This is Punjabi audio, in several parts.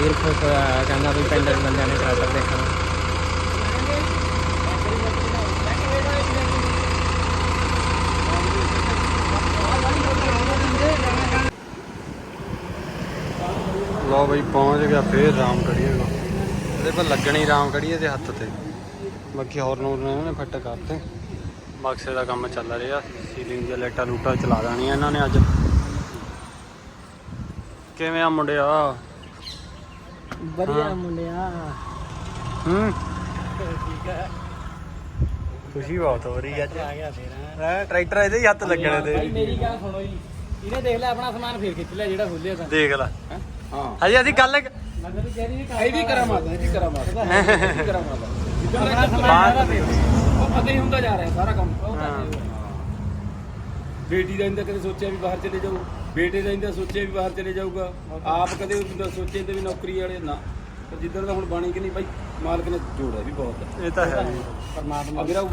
ਵੀਰ ਖੁਸ਼ ਹੋਇਆ ਕਹਿੰਦਾ ਵੀ ਪਿੰਡ ਦੇ ਬੰਦਿਆਂ ਨੇ ਟਰੈਕਟਰ ਦੇਖਣਾ। ਲਓ ਬਈ, ਪਹੁੰਚ ਗਿਆ ਫੇਰ ਰਾਮ ਕੜੀਏ ਕੋ ਇਹਦੇ ਪਰ ਲੱਗਣੀ ਰਾਮ ਕੜੀਏ ਦੇ ਹੱਥ ਤੇ। ਬਾਕੀ ਹੋਰ ਇਹਨਾਂ ਨੇ ਫਿੱਟ ਕਰਤੇ। ਬਕਸੇ ਦਾ ਕੰਮ ਚੱਲ ਰਿਹਾ। ਸੀਲਿੰਗ ਦੀਆਂ ਲਾਈਟਾਂ ਲੂਟਾਂ ਚਲਾ ਦੇਣੀਆਂ ਇਹਨਾਂ ਨੇ ਅੱਜ। ਕਿਵੇਂ ਆ ਮੁੰਡਿਆ? ਵਧੀਆ ਮੁੰਡਿਆ। ਹੂੰ। ਠੀਕ ਹੈ ਖੁਸ਼ੀ ਬਹੁਤ ਹੋ ਰਹੀ ਅੱਜ। ਆ ਗਿਆ ਫੇਰ। ਹੈ ਟਰੈਕਟਰ ਇਹਦੇ ਹੀ ਹੱਥ ਲੱਗਣੇ ਭਾਈ ਤੇ। ਮੇਰੀ ਗੱਲ ਸੁਣੋ ਜੀ। ਇਹਨੇ ਦੇਖ ਲਿਆ ਆਪਣਾ ਸਮਾਨ ਫੇਰ ਖਿੱਚ ਲਿਆ ਜਿਹੜਾ ਖੁੱਲਿਆ ਤਾਂ। ਦੇਖ ਲੈ। ਹਾਂ? ਹਜੇ ਅਸੀਂ ਗੱਲ ਮੈਂ ਤੈਨੂੰ ਕਹਿ ਰਹੀ ਇਹ ਵੀ ਕਰਾ ਮਾਤਾ ਇਹ ਵੀ ਕਰਾ ਮਾਤਾ। ਇਹ ਵੀ ਕਰਾ ਮਾਤਾ। ਜਿੱਦਾਂ ਦਾ ਬਾਹਰ ਉਹ ਪਤਾ ਹੀ ਹੁੰਦਾ ਜਾ ਰਿਹਾ ਸਾਰਾ ਕੰਮ। ਹਾਂ। ਬੇਟੀ ਦਾ ਇੰਦਾ ਕਦੇ ਸੋਚਿਆ ਵੀ ਬਾਹਰ ਚਲੇ ਜਾਊ ਬੇਟੇ ਦਾ ਇੰਦਾ ਸੋਚਿਆ ਵੀ ਬਾਹਰ ਚਲੇ ਜਾਊਗਾ। ਆਪ ਕਦੇ ਉਹਦਾ ਸੋਚੇ ਤੇ ਵੀ ਨੌਕਰੀ ਵਾਲੇ ਨਾ। ਪਰ ਜਿੱਦਾਂ ਦਾ ਹੁਣ ਬਾਣੀ ਕਿ ਨਹੀਂ ਭਾਈ ਮਾਲਕ ਨੇ ਜੋੜਿਆ ਵੀ ਬਹੁਤ। ਇਹ ਤਾਂ ਹੈ। ਪਰਮਾਤਮਾ ਅਗਰ ਉਹ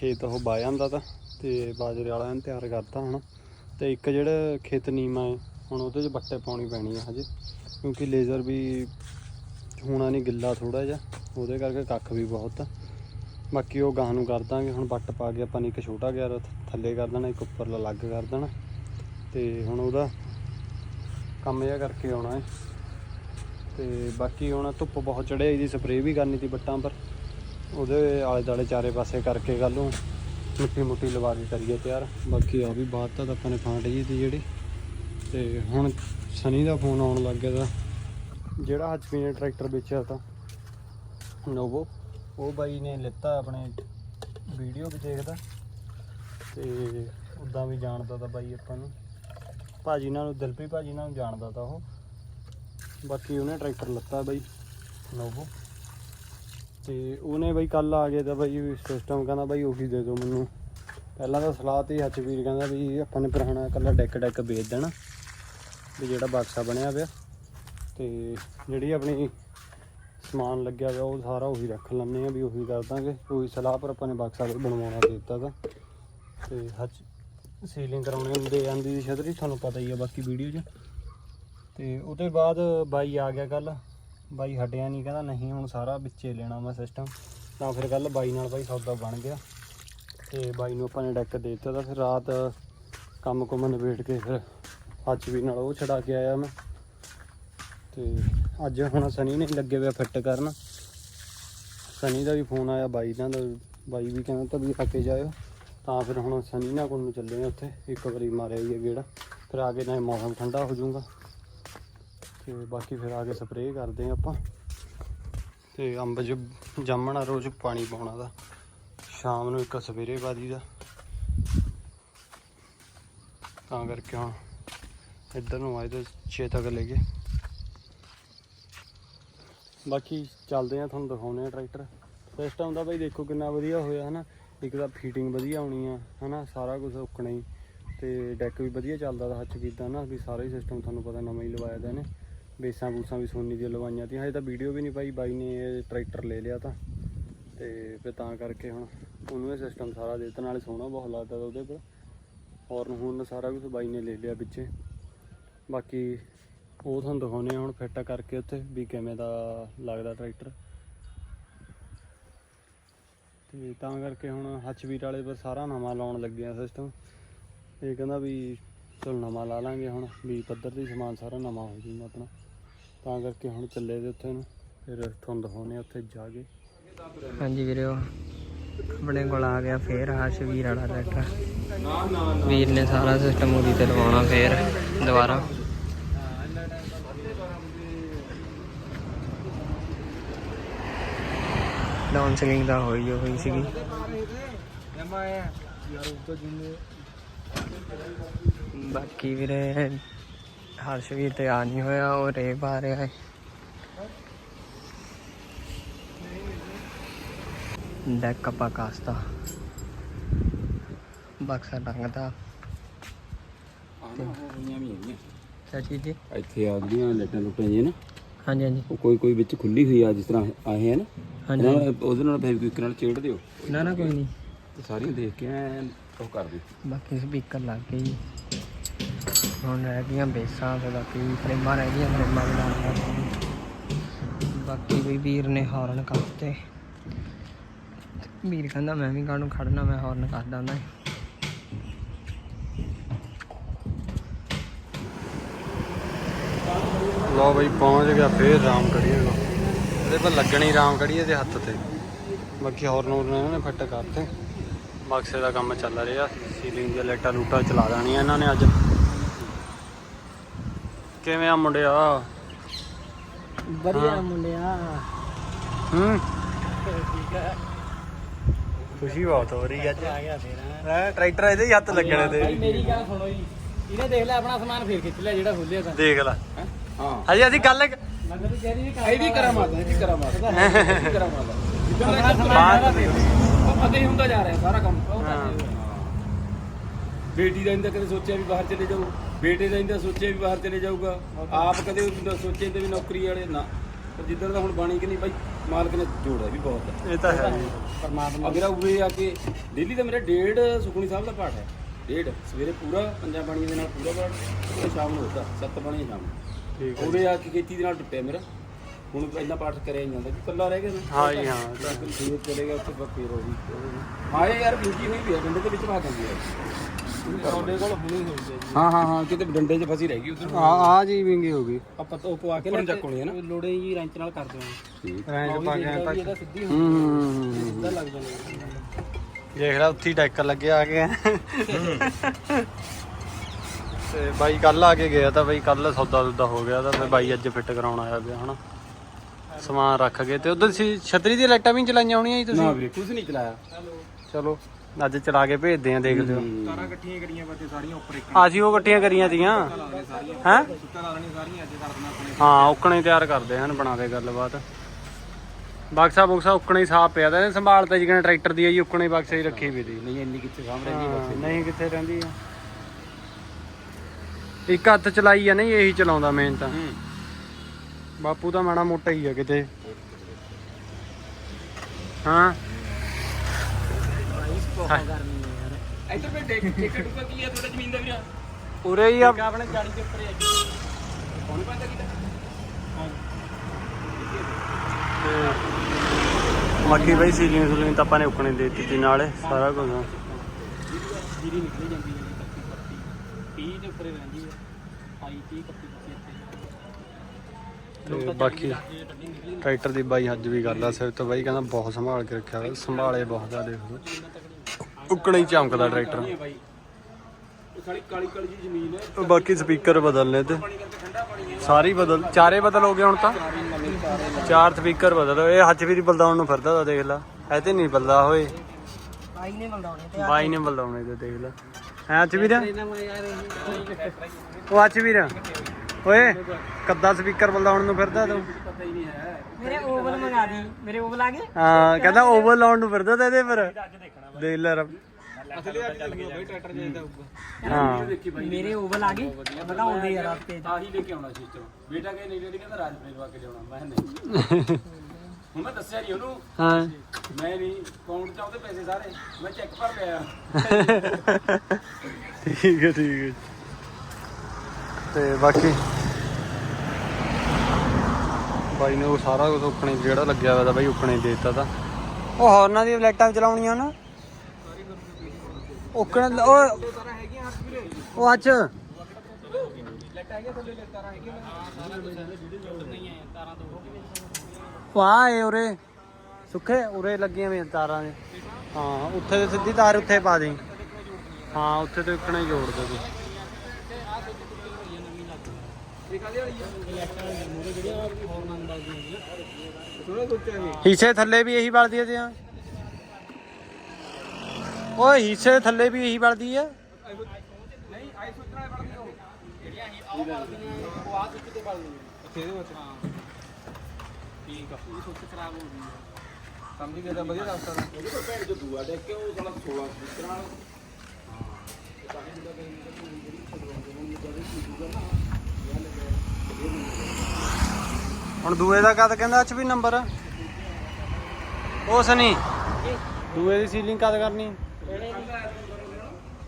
ਖੇਤ ਉਹ ਬਾ ਜਾਂਦਾ ਤਾਂ, ਤੇ ਬਾਜਰੇ ਵਾਲਾ ਨੂੰ ਤਿਆਰ ਕਰਤਾ ਹੁਣ ਤੇ ਇੱਕ ਜਿਹੜਾ ਖੇਤ ਨੀਮਾ ਹੈ, ਹੁਣ ਉਹਦੇ 'ਚ ਬੱਟੇ ਪਾਉਣੀ ਪੈਣੀ ਆ ਹਜੇ। ਕਿਉਂਕਿ ਲੇਜ਼ਰ ਵੀ ਹੋਣਾ ਨਹੀਂ ਗਿੱਲਾ ਥੋੜਾ ਜਿਹਾ, ਉਹਦੇ ਕਰਕੇ ਕੱਖ ਵੀ ਬਹੁਤ ਆ। ਬਾਕੀ ਉਹ ਗਾਹ ਨੂੰ ਕਰ ਦਾਂਗੇ, ਹੁਣ ਬੱਟ ਪਾ ਕੇ ਆਪਾਂ ਨੇ ਇੱਕ ਛੋਟਾ ਗਿਆ ਥੱਲੇ ਕਰ ਦੇਣਾ, ਇੱਕ ਉੱਪਰਲਾ ਅਲੱਗ ਕਰ ਦੇਣਾ। ਤੇ ਹੁਣ ਉਹਦਾ ਕੰਮ ਜਿਹਾ ਕਰਕੇ ਆਉਣਾ ਹੈ। ਤੇ ਬਾਕੀ ਹੁਣ ਧੁੱਪ ਬਹੁਤ ਚੜਿਆ ਇਹਦੀ ਸਪਰੇਅ ਵੀ ਕਰਨੀ ਸੀ ਬੱਟਾਂ ਪਰ। ਉਹਦੇ ਆਲੇ ਦਾਲੇ ਚਾਰੇ ਪਾਸੇ ਕਰਕੇ ਕੱਲ ਨੂੰ ਮਿੱਟੀ ਮੁੱਟੀ ਲਵਾ ਕੇ ਕਰੀਏ ਤਿਆਰ। ਬਾਕੀ ਆ ਵੀ ਬਾਤ ਤਾਂ ਆਪਾਂ ਨੇ ਫਾਂਟ ਜੀ ਦੀ ਜਿਹੜੀ। ਤੇ ਹੁਣ ਸਨੀ ਦਾ ਫੋਨ ਆਉਣ ਲੱਗ ਗਿਆ ਤਾਂ ਜਿਹੜਾ ਅੱਜ ਨੇ ਟਰੈਕਟਰ ਵੇਚਿਆ ਤਾਂ ਨੋਵੋ, ਉਹ ਬਾਈ ਨੇ ਲਿੱਤਾ ਆਪਣੇ ਵੀਡੀਓ ਵੀ ਦੇਖਦਾ। ਤੇ ਉਦਾਂ ਵੀ ਜਾਣਦਾ ਤਾਂ ਬਾਈ ਆਪਾਂ ਨੂੰ। ਭਾਜੀ ਨਾਲ ਨੂੰ ਦਿਲਪ੍ਰੀਤ ਭਾਜੀ ਨਾਲ ਨੂੰ ਜਾਣਦਾ ਤਾਂ ਉਹ। ਬਾਕੀ ਉਹਨੇ ਟਰੈਕਟਰ ਲੱਤਾ ਬਾਈ ਨੋਵੋ। ਤੇ ਉਹਨੇ ਬਈ ਕੱਲ ਆ ਗਿਆ ਤਾਂ ਬਈ ਸਿਸਟਮ ਕਹਿੰਦਾ ਬਈ ਉਹੀ ਦੇ ਦਿਓ ਮੈਨੂੰ। ਪਹਿਲਾਂ ਤਾਂ ਸਲਾਹ ਤੇ ਹੱਥ ਵੀਰ ਕਹਿੰਦਾ ਵੀ ਆਪਾਂ ਨੇ ਪੁਰਾਣਾ ਕੱਲਾ ਡੈਕ ਡੈਕ ਵੇਚ ਦੇਣਾ, ਵੀ ਜਿਹੜਾ ਬਾਕਸਾ ਬਣਿਆ ਪਿਆ। ਤੇ ਜਿਹੜੀ ਆਪਣੀ ਸਮਾਨ ਲੱਗਿਆ ਹੋਇਆ ਉਹ ਸਾਰਾ ਉਹੀ ਰੱਖ ਲੈਂਦੇ ਆ ਵੀ ਉਹੀ ਕਰ ਦਾਂਗੇ। ਉਹੀ ਸਲਾਹ ਪਰ ਆਪਾਂ ਨੇ ਬਾਕਸਾ ਬਣਵਾਉਣਾ ਦੇ ਦਿੱਤਾ ਤਾਂ। ਤੇ ਹੱਚ ਸੀਲਿੰਗ ਕਰਾਉਣੀ ਹੁੰਦੇ ਜਾਂਦੀ ਦੀ ਛਤਰੀ ਤੁਹਾਨੂੰ ਪਤਾ ਹੀ ਆ ਬਾਕੀ ਵੀਡੀਓ 'ਚ। ਤੇ ਉਹਦੇ ਬਾਅਦ ਬਾਈ ਆ ਗਿਆ ਕੱਲ ਬਾਈ ਹਟਿਆ ਨਹੀਂ ਕਹਿੰਦਾ ਨਹੀਂ, ਹੁਣ ਸਾਰਾ ਵਿੱਚੇ ਲੈਣਾ ਮੈਂ ਸਿਸਟਮ ਤਾਂ ਫਿਰ ਕੱਲ ਬਾਈ ਨਾਲ ਬਾਈ ਸੌਦਾ ਬਣ ਗਿਆ। ਤੇ ਬਾਈ ਨੂੰ ਆਪਾਂ ਨੇ ਡੈਕ ਦੇ ਦਿੱਤਾ ਤਾਂ ਫਿਰ ਰਾਤ ਕੰਮ ਕੁਮ ਨਿਬੇੜ ਕੇ ਫਿਰ ਅੱਜ ਵੀ ਨਾਲ ਉਹ ਛਡਾ ਕੇ ਆਇਆ ਮੈਂ। ਤੇ ਅੱਜ ਹੁਣ ਸਨੀ ਨੇ ਲੱਗੇ ਹੋਇਆ ਫਿੱਟ ਕਰਨ। ਸਨੀ ਦਾ ਵੀ ਫੋਨ ਆਇਆ, ਬਾਈ ਨਾਲ ਦਾ ਬਾਈ ਵੀ ਕਹਿੰਦਾ ਤਾਂ ਵੀ ਆ ਜਾਇਓ। ਤਾਂ ਫਿਰ ਹੁਣ ਸਨੀ ਨਾਲ ਕੋਲ ਨੂੰ ਚੱਲੇ ਆ ਉੱਥੇ, ਇੱਕ ਵਾਰੀ ਮਾਰਿਆ ਹੀ ਗੇੜਾ। ਫਿਰ ਆ ਕੇ ਨਾ ਮੌਸਮ ਠੰਡਾ ਹੋ ਜਾਊਗਾ। ਤੇ ਬਾਕੀ ਫਿਰ ਆ ਕੇ ਸਪਰੇਅ ਕਰਦੇ ਆ ਆਪਾਂ। ਤੇ ਅੰਬ 'ਚ ਜਾਮਣਾ ਰੋਜ਼ ਪਾਣੀ ਪਾਉਣਾ ਦਾ। ਸ਼ਾਮ ਨੂੰ ਇੱਕ ਸਵੇਰੇ ਬਾਦੀ ਦਾ ਤਾਂ ਕਰਕੇ ਹੁਣ ਇੱਧਰ ਨੂੰ ਆਏ ਤੇ 6 ਤੱਕ ਲੈ ਗਏ। ਬਾਕੀ ਚੱਲਦੇ ਆ ਤੁਹਾਨੂੰ ਦਿਖਾਉਨੇ ਆ ਟਰੈਕਟਰ। ਸਿਸਟਮ ਦਾ ਬਾਈ ਦੇਖੋ ਕਿੰਨਾ ਵਧੀਆ ਹੋਇਆ, ਹਨਾ? ਇੱਕ ਤਾਂ ਫੀਟਿੰਗ ਵਧੀਆ ਆਉਣੀ ਆ, ਹਨਾ? ਸਾਰਾ ਕੁਝ ਉੱਕਣਾ ਹੀ। ਤੇ ਡੈਕ ਵੀ ਵਧੀਆ ਚੱਲਦਾ ਦਾ, ਹੱਥ ਕੀਤਾ ਨਾ, ਵੀ ਸਾਰਾ ਹੀ ਸਿਸਟਮ ਤੁਹਾਨੂੰ ਪਤਾ ਨਵਾਂ ਹੀ ਲਵਾਇਆ ਦਾ ਨੇ ਬੇਸਾਂ ਬੂਸਾਂ ਵੀ ਸੋਨੀ ਦੀਆਂ ਲਵਾਈਆਂ ਤੀਆਂ। ਹਜੇ ਤਾਂ ਵੀਡੀਓ ਵੀ ਨਹੀਂ ਪਾਈ, ਬਾਈ ਨੇ ਇਹ ਟਰੈਕਟਰ ਲੈ ਲਿਆ ਤਾਂ। ਤੇ ਫਿਰ ਤਾਂ ਕਰਕੇ ਹੁਣ ਉਹਨੂੰ ਇਹ ਸਿਸਟਮ ਸਾਰਾ ਦੇ ਦਿੱਤਾ, ਨਾਲੇ ਸੋਹਣਾ ਬਹੁਤ ਲੱਗਦਾ ਤਾ ਉਹਦੇ ਪਰ ਔਰ ਹੁਣ ਸਾਰਾ ਕੁਝ ਬਾਈ ਨੇ ਲੈ ਲਿਆ ਪਿੱਛੇ। ਬਾਕੀ ਉਹ ਤੁਹਾਨੂੰ ਦਿਖਾਉਨੇ ਆ ਹੁਣ ਫਿੱਟ ਕਰਕੇ ਉੱਥੇ ਵੀ ਕਿਵੇਂ ਦਾ ਲੱਗਦਾ ਟਰੈਕਟਰ ਤੇ ਤਾਂ ਕਰਕੇ ਹੁਣ ਹੱਚਵੀਰ ਵਾਲੇ ਪਰ ਸਾਰਾ ਨਵਾਂ ਲਾਉਣ ਲੱਗੇ ਆ ਸਿਸਟਮ ਇਹ ਕਹਿੰਦਾ ਵੀ ਚਲ ਨਵਾਂ ਲਾ ਲਾਂਗੇ ਹੁਣ, ਵੀ ਪੱਧਰ ਦੀ ਸਮਾਨ ਸਾਰਾ ਨਵਾਂ ਹੋ ਜੂਗਾ ਆਪਣਾ। ਤਾਂ ਕਰਕੇ ਹੁਣ ਚੱਲੇ ਦੇ ਉੱਥੇ ਨੂੰ। ਫਿਰ ਤੁਹਾਨੂੰ ਦਿਖਾਉਨੇ ਉੱਥੇ ਜਾ ਕੇ। ਹਾਂਜੀ ਵੀਰੋ, ਆਪਣੇ ਕੋਲ ਆ ਗਿਆ ਫੇਰ ਹਰਸ਼ਵੀਰ ਵਾਲਾ ਟਰੈਕਟਰ ਵੀਰ ਨੇ ਸਾਰਾ ਸਿਸਟਮ ਉਹਦੀ ਤੇ ਲਵਾਉਣਾ ਫੇਰ ਦੁਬਾਰਾ। ਡਾਊਨ ਸਿਲਿੰਗ ਦਾ ਹੋਈ ਹੋਈ ਸੀਗੀ। ਬਾਕੀ ਵੀਰੇ ਹਰਸ਼ਵੀਰ ਤੇ ਆ ਨਹੀਂ ਹੋਇਆ ਉਹ ਰੇ ਪਾ ਰਿਹਾ ਹੈ। ਡੈਕ ਆਪਾਂ ਕਾਸਤਾ। ਬਕਸਾ ਟੰਗਦਾ ਵੀ ਚਾਚੀ ਜੀ। ਇੱਥੇ ਆ ਗਈਆਂ ਲੈਟਾਂ ਲੁੱਟਾਂ ਜੀ ਨਾ। ਹਾਂਜੀ ਹਾਂਜੀ। ਉਹ ਕੋਈ ਕੋਈ ਵਿੱਚ ਖੁੱਲੀ ਹੋਈ ਆ ਜਿਸ ਤਰ੍ਹਾਂ ਆਏ ਆ ਨਾ। ਹਾਂਜੀ ਉਹਦੇ ਨਾਲ ਫਿਰ ਇੱਕ ਨਾਲ ਛੇੜ ਦਿਓ। ਨਾ ਨਾ ਕੋਈ ਨਹੀਂ। ਸਾਰੀਆਂ ਦੇਖ ਕੇ ਐਨ ਉਹ ਕਰ ਦਿਓ। ਬਾਕੀ ਸਪੀਕਰ ਲੱਗ ਗਏ ਜੀ। ਹੁਣ ਰਹਿ ਗਈਆਂ ਬੇਸਾਂ ਤੇ ਬਾਕੀ ਫਰੇਮਾਂ ਰਹਿ ਗਈਆਂ, ਫਰੇਮਾਂ ਬਣਾਉਣੀਆਂ ਲਾਉਣੀਆਂ ਬਾਕੀ ਵੀ ਵੀਰ ਨੇ ਹਾਰਨ ਕਰਤੇ ਵੀਰ ਕਹਿੰਦਾ ਮੈਂ ਵੀ ਕਾਹਨੂੰ ਖੜਨਾ, ਮੈਂ ਹਾਰਨ ਕਰ ਦਿੰਦਾ ਲਓ ਬਈ, ਪਹੁੰਚ ਗਿਆ, ਫੇਰ ਰਾਮ ਕੜੀਏ ਲੋ ਇਹਦੇ ਪਰ ਲੱਗਣੀ ਰਾਮ ਕੜੀਏ ਦੇ ਹੱਥ ਤੇ। ਬਾਕੀ ਹੋਰ ਨੂਰ ਇਹਨਾਂ ਨੇ ਫਿੱਟ ਕਰਤੇ। ਬਕਸੇ ਦਾ ਕੰਮ ਚੱਲ ਰਿਹਾ। ਸੀਲਿੰਗ ਦੀਆਂ ਲਾਈਟਾਂ ਲੂਟਾਂ ਚਲਾ ਦੇਣੀਆਂ ਇਹਨਾਂ ਨੇ ਅੱਜ। ਕਿਵੇਂ ਆ ਮੁੰਡਿਆ? ਵਧੀਆ ਮੁੰਡਿਆ। ਹੂੰ। ਖੁਸ਼ੀ ਬਹੁਤ ਹੋ ਰਹੀ ਅੱਜ। ਆ ਗਿਆ ਫੇਰ ਹੈ। ਟਰੈਕਟਰ ਇਹਦੇ ਹੀ ਹੱਥ ਲੱਗਣੇ ਭਾਈ ਤੇ। ਮੇਰੀ ਗੱਲ ਸੁਣੋ ਜੀ। ਇਹਨੇ ਦੇਖ ਲਿਆ ਆਪਣਾ ਸਮਾਨ ਫੇਰ ਖਿੱਚ ਲਿਆ ਜਿਹੜਾ ਖੋਲਿਆ ਤਾਂ। ਦੇਖ ਲੈ। ਹਾਂ? ਹਜੇ ਅਸੀਂ ਗੱਲ ਇਹ ਵੀ ਕਰਾਮਾਤ ਹੈ ਇਹ ਵੀ ਕਰਾਮਾਤ ਹੈ ਇਹ ਵੀ ਕਰਾਮਾਤ ਹੈ ਜਿੱਦਾਂ ਦਾ ਕੰਮ ਬਾਅਦ ਉਹ ਅੱਗੇ ਹੀ ਹੁੰਦਾ ਜਾ ਰਿਹਾ ਸਾਰਾ ਕੰਮ। ਹਾਂ। ਬੇਟੀ ਦਾ ਇੰਦਾ ਕਦੇ ਸੋਚਿਆ ਵੀ ਬਾਹਰ ਚਲੇ ਜਾਊ। ਬੇਟੇ ਦਾ ਇੰਦਾ ਸੋਚਿਆ ਵੀ ਬਾਹਰ ਚਲੇ ਜਾਊਗਾ। ਆਪ ਕਦੇ ਵੀ ਸੋਚੇ ਤੇ ਵੀ ਨੌਕਰੀ ਵਾਲੇ ਨਾ। ਪਰ ਜਿੱਦਣ ਦਾ ਹੁਣ ਬਾਣੀ ਕਿ ਨਹੀਂ ਬਾਈ ਮਾਲਕ ਨੇ ਜੋੜਿਆ ਵੀ ਬਹੁਤ ਇਹ ਤਾਂ ਹੈ ਜੀ। ਪਰਮਾਤਮਾ ਅਗਰ ਉਰੇ ਆ ਕੇ ਡੇਲੀ ਦਾ ਮੇਰਾ ਡੇਢ ਸੁਖਣੀ ਸਾਹਿਬ ਦਾ ਪਾਠ ਹੈ। ਡੇਢ ਸਵੇਰੇ ਪੂਰਾ ਪੰਜਾਂ ਬਾਣੀਆਂ ਦੇ ਨਾਲ ਪੂਰਾ ਪਾਠ ਤੇ ਸ਼ਾਮ ਨੂੰ ਹੁੰਦਾ ਸੱਤ ਬਾਣੀਆਂ ਸ਼ਾਮ ਨੂੰ। ਠੀਕ ਹੈ ਉਰੇ ਆ ਕੇ ਖੇਤੀ ਦੇ ਨਾਲ ਟੁੱਟਿਆ ਮੇਰਾ। ਹੁਣ ਇੰਨਾ ਪਾਠ ਕਰਿਆ ਹੀ ਜਾਂਦਾ ਕਿ ਕੱਲਾ ਰਹਿ ਗਿਆ ਨਾ। ਹਾਂ ਜੀ ਹਾਂ ਤਾਂ ਫੇਰ ਚਲੇ ਗਿਆ ਉੱਥੇ ਬੱਪੇ ਰੋਹੀ ਹਾਂ ਯਾਰ ਬੀਜੀ ਹੋਈ ਵੀ ਹੈ ਡੰਡੇ ਦੇ ਵਿੱਚ ਪਾ ਦਿੰਦੀ ਹੈ ਤੁਹਾਡੇ ਕੋਲ ਹੁਣੀ ਹੋਈ ਹੈ ਜੀ। ਹਾਂ ਹਾਂ ਹਾਂ ਕਿਤੇ ਡੰਡੇ 'ਚ ਫਸੀ ਰਹਿ ਗਈ ਉਧਰ। ਆ ਆ ਜੀ ਵਿੰਗੀ ਹੋ ਗਈ ਆਪਾਂ ਤਾਂ ਪਵਾ ਕੇ ਉੱਪਰ ਚੱਕਣੀ ਹੈ ਨਾ। ਲੋੜੇ ਜੀ ਰੈਂਚ ਨਾਲ ਕਰ ਦਿਓ। ਠੀਕ। ਰੈਂਜ ਪਾ ਕੇ ਤੱਕ ਇਹਦਾ ਸਿੱਧੀ ਹੂੰ ਹੂੰ, ਹੂੰ ਹੂੰ। ਸਿੱਧਾ ਲੱਗ ਜਾਣਾ ਦੇਖ ਲੈ ਉੱਥੇ ਟੈਕਰ ਲੱਗਿਆ ਆ ਕੇ। ਤੇ ਬਾਈ ਕੱਲ ਆ ਕੇ ਗਿਆ ਤਾਂ ਬਾਈ ਕੱਲ ਸੌਦਾ ਸੁਦਾ ਹੋ ਗਿਆ ਤਾਂ ਫਿਰ ਬਾਈ ਅੱਜ ਫਿੱਟ ਕਰਾਉਣ ਆਇਆ ਪਿਆ ਹਨਾ। ਸਮਾਨ ਰੱਖ ਗਏ ਤੇ ਉਧਰ ਸੀ ਛਤਰੀ ਦੀ ਲਾਈਟਾਂ ਵੀ ਨੀ ਚਲਾਈਆਂ ਹੋਣੀਆਂ ਜੀ ਨਾ ਤੁਸੀਂ ਵੀਰੇ ਕੁਝ ਨਹੀਂ ਚਲਾਇਆ। ਚਲੋ। ਅੱਜ ਚਲਾ ਕੇ ਭੇਜਦੇ ਆਂ ਦੇਖ ਲਿਓ। ਤਾਰਾਂ ਇਕੱਠੀਆਂ ਕਰੀਆਂ ਬੱਤੇ ਸਾਰੀਆਂ ਉੱਪਰ ਇੱਕ ਅਸੀਂ ਉਹ ਇਕੱਠੀਆਂ ਕਰੀਆਂ ਤੀਆਂ। ਹੈ? ਹਾਂ ਉਕਣੇ ਤਿਆਰ ਕਰਦੇ ਹਨ ਬਣਾ ਦੇ ਗੱਲਬਾਤ। ਬਕਸਾ ਬੁਕਸਾ ਉਕਣੇ ਹੀ ਸਾਫ਼ ਪਿਆ ਤਾਂ ਇਹਨੇ ਸੰਭਾਲ ਤਾਂ ਜਿਗਣਾ ਟਰੈਕਟਰ ਦੀ ਆ ਜੀ ਉਕਣੇ ਬਕਸੇ ਹੀ ਰੱਖੀ ਵੀ ਦੀ। ਨਹੀਂ ਇੰਨੀ ਕਿੱਥੇ ਸਾਹਮਣੇ ਨਹੀਂ ਹਾਂ, ਬਸ ਨਹੀਂ ਕਿੱਥੇ ਰਹਿੰਦੀ ਆ। ਇੱਕ ਹੱਥ ਚਲਾਈ ਆ ਨਹੀਂ ਇਹੀ ਚਲਾਉਂਦਾ ਮੇਨ ਤਾਂ। ਬਾਪੂ ਤਾਂ ਮਾੜਾ ਮੋਟਾ ਹੀ ਆ ਕਿਤੇ। ਹਾਂ। ਇੱਧਰ ਮੈਂ ਟਿਕਟ ਟੁਕਾ ਕੀ ਹੈ ਤੁਹਾਡਾ ਜ਼ਮੀਨ ਦਾ ਵੀਰਾ ਉਰੇ ਹੀ ਆ। ਆਪਣੇ ਜਾਲੀ ਦੇ ਉੱਪਰ ਹੈ ਜੀ। ਕੌਣ ਪਾਉਂਦਾ ਕੀਤਾ? ਮੱਕੀ ਬਈ ਸੀਲਿੰਗ ਸੁਲਿੰਗ ਤਾਂ ਆਪਾਂ ਨੇ ਉਕਣੇ ਦੇ ਦਿੱਤੀ ਨਾਲੇ ਸਾਰਾ ਕੁਝ। ਜੀਰੀ ਨਿਕਲੀ ਜਾਂਦੀ ਹੈ ਜੀ 30 30 ਦੇ ਉੱਪਰ ਹੀ ਰਹਿੰਦੀ ਹੈ। ਆਈ 30 31 ਤੇ ਬਾਕੀ ਟਰੈਕਟਰ ਦੀ ਬਾਈ ਅੱਜ ਵੀ ਗੱਲ ਆ ਸਿਰ ਤੋਂ ਬਾਈ ਕਹਿੰਦਾ ਬਹੁਤ ਸੰਭਾਲ ਕੇ ਰੱਖਿਆ ਹੋਇਆ, ਸੰਭਾਲੇ ਬਹੁਤ ਆ ਦੇਖੋ। ਉਕਣੇ ਹੀ ਚਮਕਦਾ ਟਰੈਕਟਰ। ਬਾਈ ਇਹ ਸਾਲੀ ਕਾਲੀ ਕਾਲੀ ਜੀ ਜ਼ਮੀਨ ਹੈ ਉਹ ਬਾਕੀ ਸਪੀਕਰ ਬਦਲਨੇ ਤੇ। ਸਾਰੀ ਬਦਲ ਚਾਰੇ ਬਦਲ ਹੋ ਗਏ ਹੁਣ ਤਾਂ। ਚਾਰ ਸਪੀਕਰ ਬਦਲ ਇਹ ਹੱਥ ਵੀ ਬਲਦਾਉਣ ਨੂੰ ਫਿਰਦਾ ਤਾਂ ਦੇਖ ਲੈ। ਐ ਤੇ ਨਹੀਂ ਬਲਦਾ ਹੋਏ ਆਈ ਨੇ ਬਲਦਾਉਣੇ ਤੇ। ਬਾਈ ਨੇ ਬਲਦਾਉਣੇ ਤੇ ਦੇਖ ਲੈ। ਐ ਹੱਥ ਵੀਰ ਉਹ ਹੱਥ ਵੀਰ ਓਏ ਕੱਦਾ ਸਪੀਕਰ ਬੁਲਾਉਣ ਨੂੰ ਫਿਰਦਾ ਤੂੰ। ਹੀ ਹੈ ਮੇਰੇ ਓਵਲ ਮੰਗਾ ਦੀ। ਮੇਰੇ ਓਵਲ ਆ ਗਏ? ਹਾਂ ਕਹਿੰਦਾ ਓਵਰ ਲਾਉਣ ਨੂੰ ਫਿਰਦਾ ਤੇ ਇਹਦੇ ਪਰ। ਦੇਖ ਲੈ ਰੱਬ। ਅਸਲੀ ਅੱਜ ਚੱਲ ਗਿਆ ਬਈ ਟਰੈਕਟਰ ਜਾਂਦਾ ਹੋਊਗਾ ਹਾਂ। ਦੇਖੀ ਬਾਈ ਮੇਰੇ ਓਵਲ ਆ ਗਏ। ਬਣਾਉਂਦੇ ਯਾਰ ਆਪੇ ਆਹੀ ਲੈ ਕੇ ਆਉਣਾ ਸੀ ਚਲੋ। ਬੇਟਾ ਕਹੇ ਨਹੀਂ ਡੈਡੀ ਕਹਿੰਦਾ ਰਾਜਪੁਰੇ ਲਵਾ ਕੇ ਜਾਣਾ ਮੈਂ ਕਿਹਾ ਨਹੀਂ। ਹੁਣ ਮੈਂ ਦੱਸਿਆ ਨਹੀਂ ਉਹਨੂੰ। ਹਾਂ। ਮੈਂ ਨਹੀਂ ਅਕਾਊਂਟ ਚ ਆਉਂਦੇ ਪੈਸੇ ਸਾਰੇ। ਮੈਂ ਚੈੱਕ ਭਰ ਲਿਆ। ਠੀਕ ਹੈ ਠੀਕ ਹੈ। ਤੇ ਬਾਕੀ? ਬਾਈ ਨੇ ਉਹ ਸਾਰਾ ਕੁਝ ਉੱਕਣੇ ਜਿਹੜਾ ਲੱਗਿਆ ਹੋਇਆ ਤਾਂ ਬਾਈ ਉੱਕਣੇ ਦੇ ਦਿੱਤਾ ਤਾਂ। ਉਹ ਹੌਰਨਾਂ ਦੀ ਲਾਈਟਾਂ ਚਲਾਉਣੀਆਂ ਨਾ। ਉੱਕਣੇ ਉਹ ਉਹ ਅੱਜ। ਵਾਹ ਉਰੇ। ਸੁੱਖੇ, ਉਰੇ ਲੱਗੀਆਂ ਵੀ ਤਾਰਾਂ ਦੇ ਹਾਂ, ਉੱਥੇ ਤੇ ਸਿੱਧੀ ਤਾਰ ਉੱਥੇ ਪਾ ਦੇ ਹਾਂ, ਉੱਥੇ ਤੇ ਇੱਕਣਾ ਹੀ ਜੋੜ ਦੇ ਤੂੰ। ਹਿੱਸੇ ਥੱਲੇ ਵੀ ਇਹੀ ਬਲਦੀਆਂ ਹੈ ਜਾਂ ਓਏ ਹਿੱਸੇ ਥੱਲੇ ਵੀ ਇਹੀ ਹੈ ਠੀਕ ਆ। ਇਹ ਸੁੱਚ ਖਰਾਬ ਹੋ ਗਈ ਸਮਝ ਗਿਆ ਤਾਂ ਵਧੀਆ ਰਸਤਾ ਉਹਦੇ ਕੋਲ ਭੈਣ ਜੋ ਦੂਆ ਡੈਕ ਕੇ ਉਹ ਸਾਲਾ 16 ਸਪੀਕਰਾਂ ਨਾਲ ਹੁਣ ਦੂਏ ਦਾ ਕਦ ਕਹਿੰਦਾ ਅੱਜ ਵੀ ਨੰਬਰ? ਉਸ ਨਹੀਂ ਦੂਏ ਦੀ ਸੀਲਿੰਗ ਕਦ ਕਰਨੀ?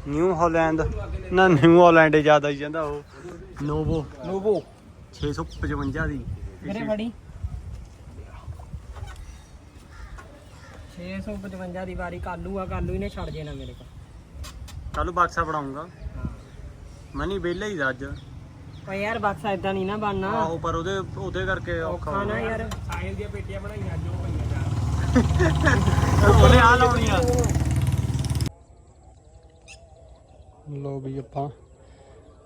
New Holland. ਨਾ ਨਿਊ ਹਾਲੈਂਡ ਜ਼ਿਆਦਾ ਹੀ ਜਾਂਦਾ ਉਹ। ਨੋਵੋ। ਨੋਵੋ। 655 ਦੀ। ਮੇਰੇ ਫੜੀ 655 ਦੀ ਵਾਰੀ ਕਾਲੂ ਆ ਕਾਲੂ ਇਹਨੇ ਛੱਡ ਦੇਣਾ ਮੇਰੇ ਕੋਲ। ਕੱਲ ਬਕਸਾ ਬਣਾਉਂਗਾ ਮੈਂ ਨਹੀਂ ਵਿਹਲਾ ਹੀ ਅੱਜ। ਓ ਯਾਰ ਬਕਸਾ ਇਦਾਂ ਨਹੀਂ ਨਾ ਬਣਨਾ। ਆਹੋ ਪਰ ਉਹਦੇ ਉਹਦੇ ਕਰਕੇ ਔਖਾ ਨਾ ਯਾਰ। ਸਾਇਲ ਦੀਆਂ ਪੇਟੀਆਂ ਬਣਾਈਆਂ ਜੋ ਪਈਆਂ ਉਹਨੇ ਆ ਲਾਉਣੀ ਆ ਲੋ ਵੀ ਆਪਾਂ।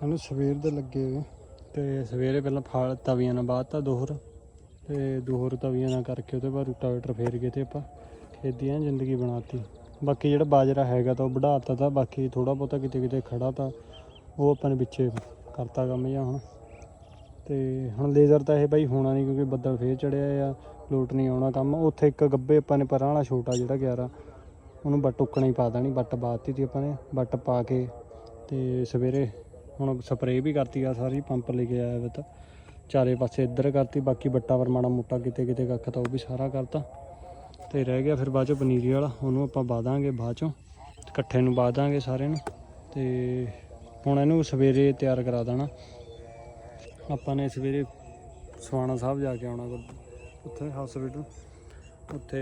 ਇਹਨੂੰ ਸਵੇਰ ਦੇ ਲੱਗੇ ਹੋਏ। ਤੇ ਸਵੇਰੇ ਪਹਿਲਾਂ ਫਾਲ ਤਵੀਆਂ ਨਾਲ ਬਾਅਦ ਦੋਹਰ। ਤੇ ਦੋਹਰ ਤਵੀਆਂ ਨਾਲ ਕਰਕੇ ਉਹਦੇ ਬਾਅਦ ਰੂਟਾਵੇਟਰ ਫੇਰ ਗਏ ਤੇ ਆਪਾਂ ਖੇਤੀਆਂ ਜ਼ਿੰਦਗੀ ਬਣਾਤੀ। ਬਾਕੀ ਜਿਹੜਾ ਬਾਜਰਾ ਹੈਗਾ ਤਾਂ ਉਹ ਵਧਾਤਾ ਤਾਂ, ਬਾਕੀ ਥੋੜਾ ਬਹੁਤਾ ਕਿਤੇ ਕਿਤੇ ਖੜਾ ਤਾਂ ਉਹ ਆਪਾਂ ਨੇ ਵਿੱਚੇ ਕਰਤਾ ਕੰਮ ਜਾਂ ਹੁਣ। ਤੇ ਹੁਣ ਲੇਜ਼ਰ ਤਾਂ ਇਹ ਬਾਈ ਹੋਣਾ ਨਹੀਂ ਕਿਉਂਕਿ ਬੱਦਲ ਫੇਰ ਚੜਿਆ ਆ, ਲੋਟ ਨਹੀਂ ਆਉਣਾ ਕੰਮ। ਉੱਥੇ ਇੱਕ ਗੱਬੇ ਆਪਾਂ ਨੇ ਪਰਾਂ ਵਾਲਾ ਛੋਟਾ ਜਿਹੜਾ 11 ਉਹਨੂੰ ਬੱਟ ਉੱਕਣਾ ਹੀ ਪਾ ਦੇਣੀ ਬੱਟ ਬਾਤੀ ਤੀ ਆਪਾਂ ਨੇ। ਬੱਟ ਪਾ ਕੇ ਤੇ ਸਵੇਰੇ ਹੁਣ ਸਪਰੇਅ ਵੀ ਕਰਤੀ ਆ ਸਾਰੀ, ਪੰਪ ਲੈ ਕੇ ਆਇਆ ਵਾ ਤਾਂ ਚਾਰੇ ਪਾਸੇ ਇੱਧਰ ਕਰਤੀ, ਬਾਕੀ ਬੱਟਾ ਪਰ ਮਾੜਾ ਮੋਟਾ ਕਿਤੇ ਕਿਤੇ ਕੱਖ ਤਾਂ ਉਹ ਵੀ ਸਾਰਾ ਕਰਤਾ। ਤੇ ਰਹਿ ਗਿਆ ਫਿਰ ਬਾਅਦ ਚੋਂ ਪਨੀਰੀ ਵਾਲਾ, ਉਹਨੂੰ ਆਪਾਂ ਪਾ ਦਾਂਗੇ ਬਾਅਦ ਚੋਂ। ਇਕੱਠੇ ਨੂੰ ਪਾ ਦਾਂਗੇ ਸਾਰੇ ਨੂੰ। ਤੇ ਹੁਣ ਇਹਨੂੰ ਸਵੇਰੇ ਤਿਆਰ ਕਰਾ ਦੇਣਾ। ਆਪਾਂ ਨੇ ਸਵੇਰੇ ਸਵਾਣਾ ਸਾਹਿਬ ਜਾ ਕੇ ਆਉਣਾ ਉੱਥੇ ਹਸਪੀਟਲ ਉੱਥੇ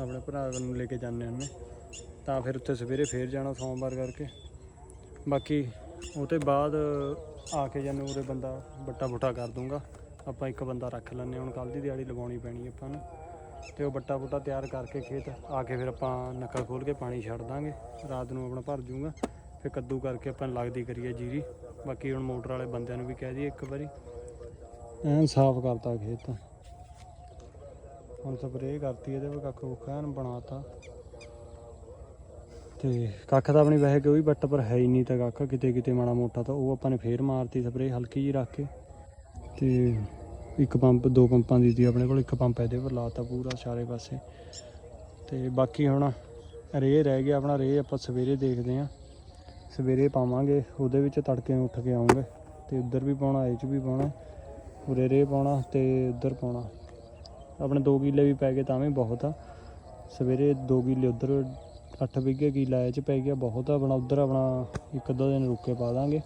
ਆਪਣੇ ਭਰਾ ਨੂੰ ਲੈ ਕੇ ਜਾਂਦੇ ਹੁੰਦੇ ਤਾਂ ਫਿਰ ਉੱਥੇ ਸਵੇਰੇ ਫੇਰ ਜਾਣਾ ਸੋਮਵਾਰ ਕਰਕੇ। ਬਾਕੀ ਉਹ ਤੋਂ ਬਾਅਦ ਆ ਕੇ ਜਾਨੂੰ ਉਰੇ ਬੰਦਾ ਬੱਟਾ ਬੁੱਟਾ ਕਰ ਦੂੰਗਾ ਆਪਾਂ ਇੱਕ ਬੰਦਾ ਰੱਖ ਲੈਂਦੇ ਹੁਣ ਕੱਲ ਦੀ ਦਿਹਾੜੀ ਲਗਾਉਣੀ ਪੈਣੀ ਆਪਾਂ ਨੂੰ। ਤੇ ਉਹ ਬੱਟਾ ਬੁੱਟਾ ਤਿਆਰ ਕਰਕੇ ਖੇਤ ਆ ਕੇ ਫਿਰ ਆਪਾਂ ਨੱਕਾ ਖੋਲ ਕੇ ਪਾਣੀ ਛੱਡ ਦਾਂਗੇ। ਰਾਤ ਨੂੰ ਆਪਣਾ ਭਰ ਜੂਗਾ। ਫਿਰ ਕੱਦੂ ਕਰਕੇ ਆਪਾਂ ਲੱਗਦੀ ਕਰੀਏ ਜੀਰੀ। ਬਾਕੀ ਹੁਣ ਮੋਟਰ ਵਾਲੇ ਬੰਦਿਆਂ ਨੂੰ ਵੀ ਕਹਿ ਦਈਏ ਇੱਕ ਵਾਰੀ। ਐਨ ਸਾਫ਼ ਕਰਤਾ ਖੇਤ। ਹੁਣ ਸਪਰੇਅ ਕਰਤੀ ਇਹਦੇ ਵਿੱਚ ਕੱਖ ਕੁੱਖ ਐਨ ਬਣਾਤਾ। ਤੇ ਕੱਖ ਤਾਂ ਆਪਣੀ ਵੈਸੇ ਕੋਈ ਬੱਟ ਪਰ ਹੈ ਹੀ ਨਹੀਂ ਤਾਂ ਕੱਖ। ਕਿਤੇ ਕਿਤੇ ਮਾੜਾ ਮੋਟਾ ਤਾਂ ਉਹ ਆਪਾਂ ਨੇ ਫੇਰ ਮਾਰਤੀ ਸਪਰੇਅ ਹਲਕੀ ਜੀ ਰੱਖ ਕੇ। ਤੇ ਇੱਕ ਪੰਪ ਦੋ ਪੰਪਾਂ ਦੀ ਸੀ ਆਪਣੇ ਕੋਲ, ਇੱਕ ਪੰਪ ਇਹਦੇ ਪਰ ਲਾਤਾ ਪੂਰਾ ਸਾਰੇ ਪਾਸੇ। ਤੇ ਬਾਕੀ ਹੁਣ ਰੇ ਰਹਿ ਗਿਆ ਆਪਣਾ, ਰੇ ਆਪਾਂ ਸਵੇਰੇ ਦੇਖਦੇ ਆਂ। ਸਵੇਰੇ ਪਾਵਾਂਗੇ, ਉਹਦੇ ਵਿੱਚ ਤੜਕੇ ਉੱਠ ਕੇ ਆਉਂਗੇ। ਤੇ ਉੱਧਰ ਵੀ ਪਾਉਣਾ, ਇਹ ਚ ਵੀ ਪਾਉਣਾ, ਉਰੇ ਰੇ ਪਾਉਣਾ ਤੇ ਉੱਧਰ ਪਾਉਣਾ। ਆਪਣੇ 2 ਕਿੱਲੇ ਵੀ ਪੈ ਗਏ ਤਾਂ ਵੀ ਬਹੁਤ ਆ। ਸਵੇਰੇ 2 ਕਿੱਲੇ ਉੱਧਰ 8 ਵਿਗੇ ਕਿੱਲਾ ਇਹ ਚ ਪੈ ਗਿਆ ਬਹੁਤ, ਆਪਣਾ ਉੱਧਰ ਆਪਣਾ ਇੱਕ ਦੋ ਦਿਨ ਰੁੱਕ ਕੇ ਪਾ ਦਾਂਗੇ,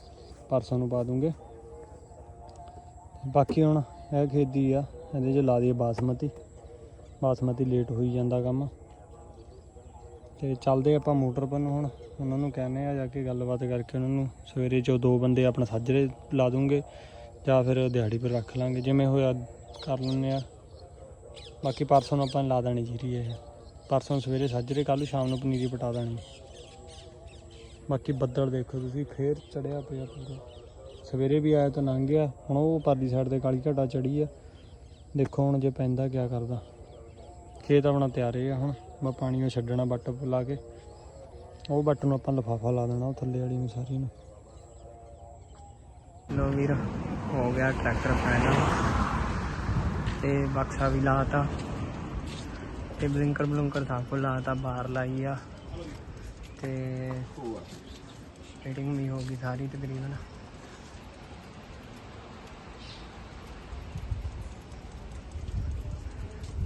ਪਰਸੋਂ ਨੂੰ ਪਾ ਦੂੰਗੇ। ਬਾਕੀ ਹੁਣ ਇਹ ਖੇਤੀ ਆ, ਇਹਦੇ ਚ ਲਾ ਦਈਏ ਬਾਸਮਤੀ ਬਾਸਮਤੀ ਲੇਟ ਹੋਈ ਜਾਂਦਾ ਕੰਮ। ਤੇ ਚੱਲਦੇ ਆਪਾਂ ਮੋਟਰ ਪਰ ਨੂੰ ਹੁਣ, ਉਹਨਾਂ ਨੂੰ ਕਹਿੰਦੇ ਆ ਜਾ ਕੇ ਗੱਲਬਾਤ ਕਰਕੇ ਉਹਨਾਂ ਨੂੰ, ਸਵੇਰੇ ਜੋ ਦੋ ਬੰਦੇ ਆਪਣਾ ਸਾਜਰੇ ਲਾ ਦੂੰਗੇ, ਜਾਂ ਫਿਰ ਦਿਹਾੜੀ ਪਰ ਰੱਖ ਲਾਂਗੇ, ਜਿਵੇਂ ਹੋਇਆ ਕਰ ਲੈਂਦੇ ਆ। ਬਾਕੀ ਪਰਸੋਂ ਨੂੰ ਆਪਾਂ ਲਾ ਦੇਣੀ ਜੀਰੀ ਇਹ। ਪਰਸੋਂ ਸਵੇਰੇ ਸਾਜਰੇ ਕੱਲ ਸ਼ਾਮ ਨੂੰ ਪਨੀਰੀ ਪਟਾ ਦੇਣੀ। ਬਾਕੀ ਬੱਦਲ ਦੇਖੋ ਤੁਸੀਂ, ਫੇਰ ਚੜਿਆ ਪਿਆ ਪੂਰਾ ਸਵੇਰੇ ਵੀ ਆਇਆ ਤਾਂ ਲੰਘ ਗਿਆ, ਹੁਣ ਉਹ ਪਰਲੀ ਸਾਈਡ ਤੇ ਕਾਲੀ ਘਟਾ ਚੜੀ ਆ। ਦੇਖੋ ਹੁਣ ਜੇ ਪੈਂਦਾ ਕਿਆ ਕਰਦਾ। ਖੇਤ ਆਪਣਾ ਤਿਆਰੇ ਆ ਹੁਣ ਮੈਂ ਪਾਣੀ ਉਹ ਛੱਡਣਾ ਬੱਟ ਲਾ ਕੇ। ਉਹ ਬੱਟ ਨੂੰ ਆਪਾਂ ਲਫਾਫਾ ਲਾ ਦੇਣਾ ਉਹ ਥੱਲੇ ਵਾਲੀ ਨੂੰ ਸਾਰੀ ਨੂੰ। ਲੋ ਵੀਰ, ਹੋ ਗਿਆ ਟਰੈਕਟਰ ਫਾਈਨਲ ਤੇ ਬਕਸਾ ਵੀ ਲਾਤਾ। ਤੇ ਬਲਿੰਕਰ ਬਲੁੰਕਰ ਸਭ ਕੁਝ ਲਾਤਾ ਬਾਹਰ ਲਾਈ ਆ। ਤੇ ਫਿਟਿੰਗ ਵੀ ਹੋ ਗਈ ਸਾਰੀ ਤਕਰੀਬਨ।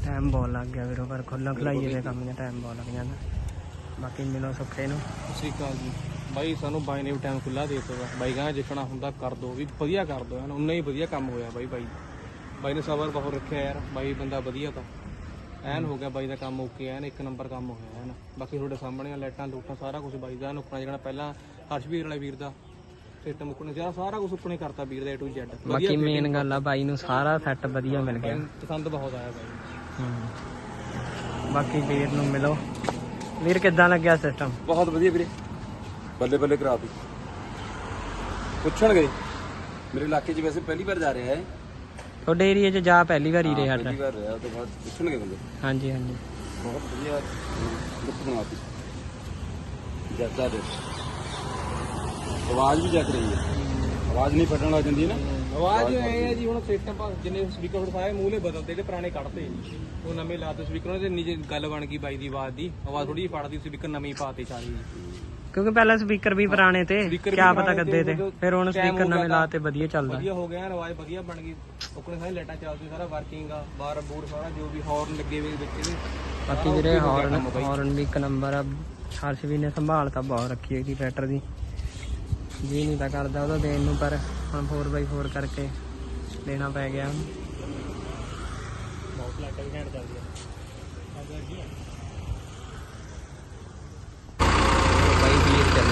ਟਾਈਮ ਬਹੁਤ ਲੱਗ ਗਿਆ ਵੀਰੋ ਪਰ ਖੁੱਲਾ ਖਲਾਈਏ ਦੇ ਕੰਮ 'ਚ ਟਾਈਮ ਬਹੁਤ ਲੱਗ ਜਾਂਦਾ। ਬਾਕੀ ਮਿਲੋ ਸੁੱਖੇ ਨੂੰ। ਸਤਿ ਸ਼੍ਰੀ ਅਕਾਲ ਜੀ। ਬਾਈ ਸਾਨੂੰ ਬਾਈ ਨੇ ਵੀ ਟਾਈਮ ਖੁੱਲਾ ਦੇ ਦਿੱਤਾ। ਬਾਈ ਕਹਿੰਦਾ ਜਿੱਕਣਾ ਹੁੰਦਾ ਕਰ ਦੋ। ਵੀ ਵਧੀਆ ਕਰ ਦੋ ਐਨ ਉਨਾ ਹੀ ਵਧੀਆ ਕੰਮ ਹੋਇਆ ਬਾਈ ਬਾਈ। ਬਾਈ ਨੇ ਸਬਰ ਬਹੁਤ ਰੱਖਿਆ ਯਾਰ। ਬਾਈ ਬੰਦਾ ਵਧੀਆ ਤਾਂ। ਐਨ ਹੋ ਗਿਆ ਬਾਈ ਦਾ ਕੰਮ ਓਕੇ ਐਨ ਇੱਕ ਨੰਬਰ ਕੰਮ ਹੋਇਆ ਐਨ। ਬਾਕੀ ਤੁਹਾਡੇ ਸਾਹਮਣੇ ਆ ਲਾਈਟਾਂ ਲੂਟਾਂ ਸਾਰਾ ਕੁਝ ਬਾਈ ਦਾ ਨੁਕਣਾ ਜਿਹੜਾ ਪਹਿਲਾਂ ਹਰਸ਼ਵੀਰ ਵਾਲੇ ਵੀਰ ਦਾ ਸਿਸਟਮ ਮੁੱਕਣੇ ਸਾਰਾ ਸਾਰਾ ਕੁਝ ਉੱਪਣੇ ਕਰਤਾ ਵੀਰ ਦਾ A to Z ਬਾਕੀ ਮੇਨ ਗੱਲ ਆ ਬਾਈ ਨੂੰ ਸਾਰਾ ਸੈੱਟ ਵਧੀਆ ਮਿਲ ਗਿਆ। ਪਸੰਦ ਬਹੁਤ ਆਇਆ ਬਾਈ। ਬਾਕੀ ਵੀਰ ਨੂੰ ਮਿਲੋ। ਵੀਰ ਕਿੱਦਾਂ ਲੱਗਿਆ ਸਿਸਟਮ ਬਹੁਤ ਵਧੀਆ ਵੀਰੇ। ਬੱਲੇ ਬੱਲੇ ਕਰਾ ਤੀ ਪੁੱਛਣਗੇ। ਮੇਰੇ ਇਲਾਕੇ 'ਚ ਵੈਸੇ ਪਹਿਲੀ ਵਾਰ ਜਾ ਰਿਹਾ ਹੈ ਤੁਹਾਡੇ ਏਰੀਆ 'ਚ ਜਾ ਪਹਿਲੀ ਵਾਰ ਹੀ ਰਹੇ ਸਾਡਾ। ਪਹਿਲੀ ਵਾਰ ਰਿਹਾ ਉਹ ਤੋਂ ਬਾਅਦ ਪੁੱਛਣਗੇ ਬੰਦੇ। ਹਾਂਜੀ ਹਾਂਜੀ। ਬਹੁਤ ਵਧੀਆ ਲੁੱਕ ਬਣਾਤੀ। ਜੱਜਾ ਦੇ। ਆਵਾਜ਼ ਵੀ ਜੱਜ ਰਹੀ ਹੈ। ਆਵਾਜ਼ ਨਹੀਂ ਫਟਣ ਲੱਗ ਜਾਂਦੀ ਹੈ ਨਾ। ਆਵਾਜ਼ ਇਹ ਹੈ ਜੀ ਹੁਣ ਸਿਸਟਮ ਪਾ ਜਿੰਨੇ ਸਪੀਕਰ ਉਠਾਏ ਮੂਹਲੇ ਬਦਲਦੇ ਜਿਹੜੇ ਪੁਰਾਣੇ ਕੱਢਤੇ। ਉਹ ਨਵੇਂ ਲਾਤੇ ਸਪੀਕਰ ਤੇ ਨੀਚੇ ਗੱਲ ਬਣ ਗਈ ਬਾਈ ਦੀ ਆਵਾਜ਼ ਦੀ। ਆਵਾਜ਼ ਥੋੜੀ ਜਿਹੀ ਫੜਦੀ ਸਪੀਕਰ ਨਵੇਂ ਹੀ ਪਾਤੇ ਜੀ ਕਿਉਂਕਿ ਪਹਿਲਾਂ ਸਪੀਕਰ ਵੀ ਪੁਰਾਣੇ ਤੇ Speaker ਵੀ ਕਿਆ ਪਤਾ ਪੁਰਾਣੇ ਤੇ, ਤੇ। ਉਦੋਂ ਫਿਰ ਹੁਣ time ਸਪੀਕਰ ਹੋ ਗਿਆ ਨਵੇਂ ਤਾਂ ਲਾਤੇ ਵਧੀਆ ਚੱਲਦਾ। ਵਧੀਆ ਹੋ ਗਿਆ ਆਵਾਜ਼ ਵਧੀਆ ਬਣ ਗਈ। ਉੱਕਣੇ ਸਾਰੇ ਲਾਈਟਾਂ ਚੱਲਦੀਆਂ ਸਾਰਾ ਵਰਕਿੰਗ ਆ ਬਾਰ ਬੂਰ ਸਾਰਾ ਜੋ ਵੀ ਹਾਰਨ ਲੱਗੇ ਹੋਏ ਵਿੱਚ ਇਹਦੇ। ਬਾਕੀ ਵੀਰੇ ਹਾਰਨ ਹਾਰਨ ਵੀ ਇੱਕ ਨੰਬਰ ਆ। ਹਰਸ਼ ਵੀ ਨੇ ਸੰਭਾਲ ਤਾਂ ਬਹੁਤ ਰੱਖੀ ਸੀ ਟਰੈਕਟਰ ਦੀ। ਜੀ ਨਹੀਂ ਤਾਂ ਕਰਦਾ ਉਹਦਾ ਦੇਣ ਨੂੰ ਪਰ ਹੁਣ 4x4 ਕਰਕੇ ਦੇਣਾ ਪੈ ਗਿਆ। ਬਹੁਤ ਲਾਈਟਾਂ ਵੀ ਘੈਂਟ ਚੱਲਦੀਆਂ ਬਾਈ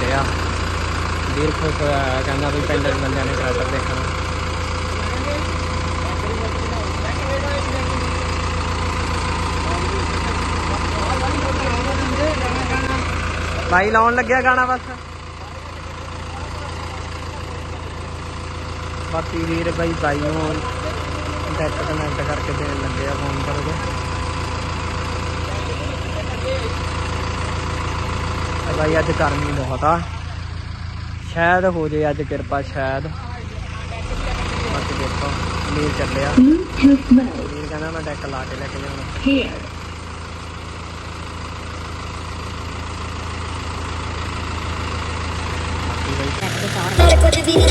ਵੀਰ ਵੀਰ ਖੁਸ਼ ਹੋਇਆ ਹੋਇਆ, ਕਹਿੰਦਾ ਵੀ ਪਿੰਡ ਦੇ ਬੰਦਿਆਂ ਨੇ ਟਰੈਕਟਰ ਦੇਖਣਾ। ਬਾਈ ਲਾਉਣ ਲੱਗਿਆ ਗਾਣਾ ਬਸ। ਬਾਕੀ ਵੀਰ ਬਾਈ ਬਾਈ ਨੂੰ ਡੈਟ ਕਨੈਕਟ ਕਰਕੇ ਦੇਣ ਲੱਗੇ ਆ ਫੋਨ ਕਰੋਗੇ ਤੇ ਬਾਈ ਅੱਜ ਗਰਮੀ ਬਹੁਤ ਆ। ਸ਼ਾਇਦ ਹੋ ਜੇ ਅੱਜ ਕਿਰਪਾ ਸ਼ਾਇਦ। ਬਾਕੀ ਦੇਖੋ ਵੀਰ ਚੱਲਿਆ। Bluetooth mode ਵੀਰ ਕਹਿੰਦਾ ਮੈਂ ਡੈਕ ਲਾ ਕੇ ਲੈ ਕੇ ਜਾਣਾ। Paired. ਬਾਕੀ ਬਾਈ। ਨਾਲ ਕੁਝ ਵੀ ਨਹੀਂ